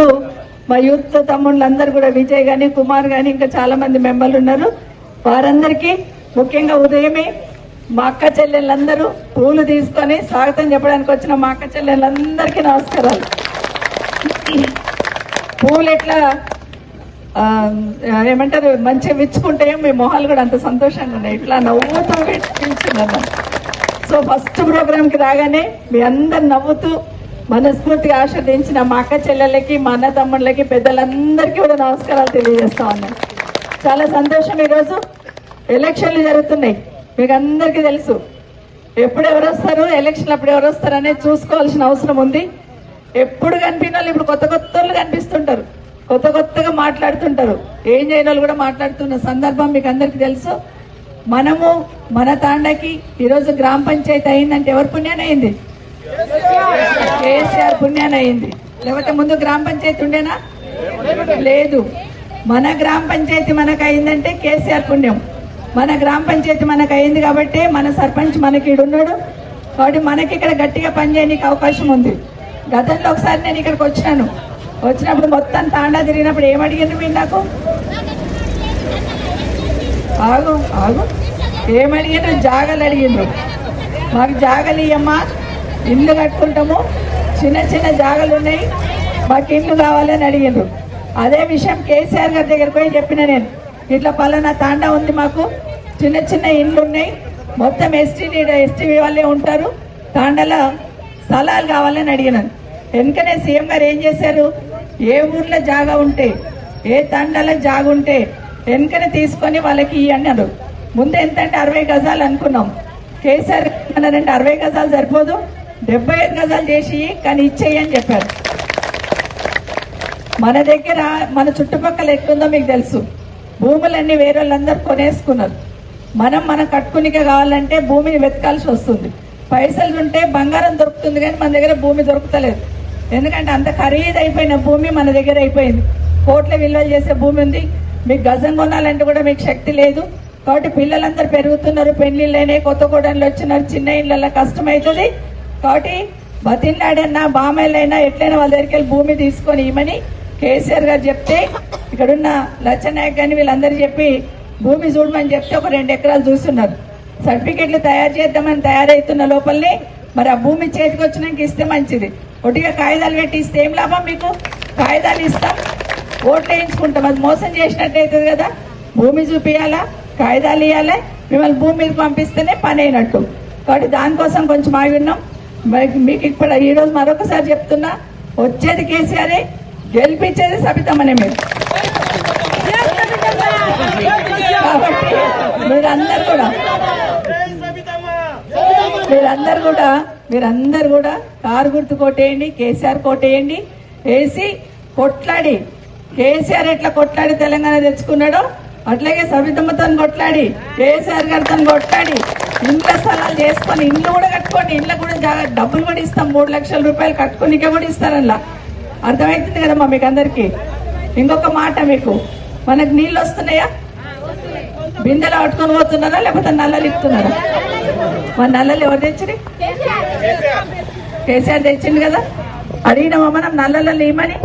పాటు మా యూత్ తమ్ముళ్ళందరూ కూడా విజయ్ గాని కుమార్ గాని ఇంకా చాలా మంది మెంబర్లు ఉన్నారు. వారందరికీ ముఖ్యంగా ఉదయమే మా అక్క చెల్లెళ్ళందరూ పూలు తీసుకొని స్వాగతం చెప్పడానికి వచ్చిన మా అక్క చెల్లెళ్ళందరికీ నమస్కారాలు. పూలు ఎట్లా ఏమంటారు మంచిగా విచ్చుకుంటే మీ మొహాలు కూడా అంత సంతోషంగా ఉన్నాయి. ఇట్లా నవ్వుతూ పిలిచిందన్న సో ఫస్ట్ ప్రోగ్రామ్కి రాగానే మీ అందరు నవ్వుతూ మనస్ఫూర్తిగా ఆస్వాదించిన మా అక్క చెల్లెళ్ళకి మా అన్న తమ్ముళ్ళకి పెద్దలందరికీ కూడా నమస్కారాలు తెలియజేస్తా ఉన్నాను చాలా సంతోషం ఈరోజు. ఎలక్షన్లు జరుగుతున్నాయి. మీకు అందరికీ తెలుసు. ఎప్పుడు ఎవరు వస్తారు ఎలక్షన్ అప్పుడు ఎవరు వస్తారు అనేది చూసుకోవాల్సిన అవసరం ఉంది. ఎప్పుడు కనిపిన వాళ్ళు ఇప్పుడు కొత్త కొత్త వాళ్ళు కనిపిస్తుంటారు. కొత్త కొత్తగా మాట్లాడుతుంటారు. ఏం చేయని వాళ్ళు కూడా మాట్లాడుతున్న సందర్భం మీకు అందరికీ తెలుసు. మనము మన తాండకి ఈరోజు గ్రామ పంచాయతీ అయిందంటే ఎవరి పుణ్యాన్ని అయింది? కేసీఆర్ పుణ్యాన అయింది లేకపోతే ముందు గ్రామ పంచాయతీ ఉండేనా? లేదు. మన గ్రామ పంచాయతీ మనకు అయిందంటే కేసీఆర్ పుణ్యం. మన గ్రామ పంచాయతీ మనకు అయింది కాబట్టి మన సర్పంచ్ మనకి ఉన్నాడు కాబట్టి మనకి ఇక్కడ గట్టిగా పనిచేయడానికి అవకాశం ఉంది. గతంలో ఒకసారి నేను ఇక్కడికి వచ్చినాను వచ్చినప్పుడు మొత్తం తాండా తిరిగినప్పుడు ఏం మీరు నాకు? ఆగు ఆగు. ఏం జాగలు అడిగిండ్రు. మాకు జాగలు ఇయ్యమ్మా. ఇల్లు కట్టుకుంటాము. చిన్న చిన్న జాగాలు ఉన్నాయి. మాకు ఇల్లు కావాలని అడిగిండ్రు. అదే విషయం కేసీఆర్ గారి దగ్గరికి పోయి చెప్పిన నేను. ఇట్లా పలానా తాండా ఉంది మాకు. చిన్న చిన్న ఇండ్లు ఉన్నాయి. మొత్తం ఎస్టీ ఎస్టీ వాళ్ళే ఉంటారు. తాండాల స్థలాలు కావాలని అడిగినాను. వెనుకనే సీఎం గారు ఏం చేశారు? ఏ ఊర్లో జాగా ఉంటే ఏ తండాల జాగా ఉంటే వెనుకనే తీసుకొని వాళ్ళకి ఇయ్యి అన్నారు. ముందు ఎంత అంటే అరవై గజాలు అనుకున్నాం. కేసీఆర్ అన్నారంటే అరవై గజాలు సరిపోదు. డెబ్బై ఐదు గజాలు చేసి కానీ ఇచ్చేయని చెప్పారు. మన దగ్గర మన చుట్టుపక్కల ఎట్లుందో మీకు తెలుసు. భూములన్నీ వేరే వాళ్ళందరూ కొనేసుకున్నారు. మనం మనం కట్టుకునికే కావాలంటే భూమిని వెతకాల్సి వస్తుంది. పైసలు ఉంటే బంగారం దొరుకుతుంది కానీ మన దగ్గర భూమి దొరుకుతలేదు. ఎందుకంటే అంత ఖరీదైపోయిన భూమి మన దగ్గర అయిపోయింది. కోట్ల విలువలు చేసే భూమి ఉంది. మీకు గజం కొనాలంటే కూడా మీకు శక్తి లేదు. కాబట్టి పిల్లలందరూ పెరుగుతున్నారు. పెళ్ళిళ్ళైనాయి కొత్త కూడళ్ళు వచ్చినారు చిన్న ఇళ్ళల్లో కష్టమవుతుంది. కాబట్టి బతిన్నాడన్నా బామయ్యలైనా ఎట్లయినా వాళ్ళ దగ్గరికి వెళ్ళి భూమి తీసుకొని ఇమ్మని కేసీఆర్ గారు చెప్తే ఇక్కడున్న లచ్చనాయక్ అని వీళ్ళందరూ చెప్పి భూమి చూడమని చెప్తే ఒక రెండు ఎకరాలు చూస్తున్నారు. సర్టిఫికెట్లు తయారు చేద్దామని తయారవుతున్న లోపలనే మరి ఆ భూమి చేతికి వచ్చినాక ఇస్తే మంచిది. ఒట్టిగా కాగితాలు పెట్టి ఇస్తే ఏం లాభం మీకు? కాగితాలు ఇస్తాం. ఓట్లు వేయించుకుంటాం. అది మోసం చేసినట్టు అవుతుంది కదా. భూమి చూపియాలా? కాగితాలు ఇవ్వాలి మిమ్మల్ని భూమి మీద పంపిస్తేనే పని అయినట్టు. కాబట్టి దానికోసం కొంచెం ఆగి ఉన్నాం. మీకు ఇప్పుడు ఈ రోజు మరొకసారి చెప్తున్నా వచ్చేది కేసీఆరే గెలిపించేది సబితమ్మనే మీరు. కాబట్టి మీరందరూ కూడా మీరందరూ కూడా మీరందరూ కూడా కారు గుర్తు కొట్టేయండి కేసీఆర్ కొట్టేయండి వేసి కొట్లాడి కేసీఆర్ ఎట్లా కొట్లాడి తెలంగాణ తెచ్చుకున్నాడో అట్లాగే సబితమ్మతో కొట్లాడి కేసీఆర్ గారితో కొట్లాడి ఇంట్లో స్థలాలు చేసుకొని ఇండ్లు కూడా కట్టుకోండి ఇంట్లో కూడా డబ్బులు కూడా ఇస్తాం. మూడు లక్షల రూపాయలు కట్టుకునికే కూడా ఇస్తారల్లా. అర్థమవుతుంది కదమ్మా మీకు అందరికి? ఇంకొక మాట మీకు. మనకు నీళ్ళు వస్తున్నాయా? బిందెలు పట్టుకొని పోతున్నారా? లేకపోతే నల్లలు ఇస్తున్నారా? మరి నల్లలు ఎవరు తెచ్చిరి? కేసీఆర్ తెచ్చింది కదా? అడిగినామా మనం నల్లలు లేమని